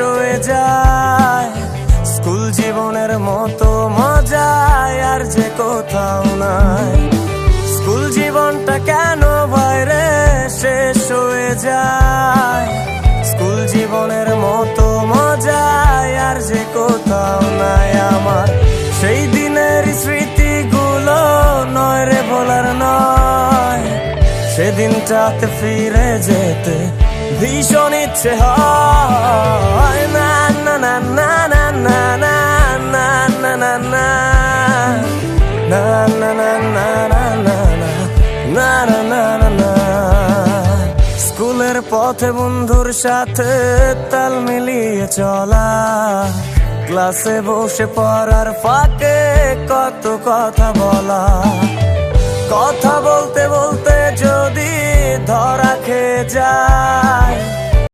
হয়ে যায়। স্কুল জীবনের মতো মজায় আর যে কোথাও নাই। স্কুল জীবনটা কেন বাইরে শেষ হয়ে যায়। স্কুল জীবনের মতো মজায় আর যে কোথাও নাই আমার। সেই দিনের স্মৃতিগুলো নয় রে বলার নয়। সেদিনটাতে ফিরে যেতে ভীষণ ইচ্ছে হয়। না না না না না না না না না না না স্কুলের পথে বন্ধুর সাথে তাল মিলিয়ে চলা। ক্লাসে বসে পড়ার ফাঁকে কত কথা বলা। কথা বলতে বলতে যদি ধরা খেয়ে যায়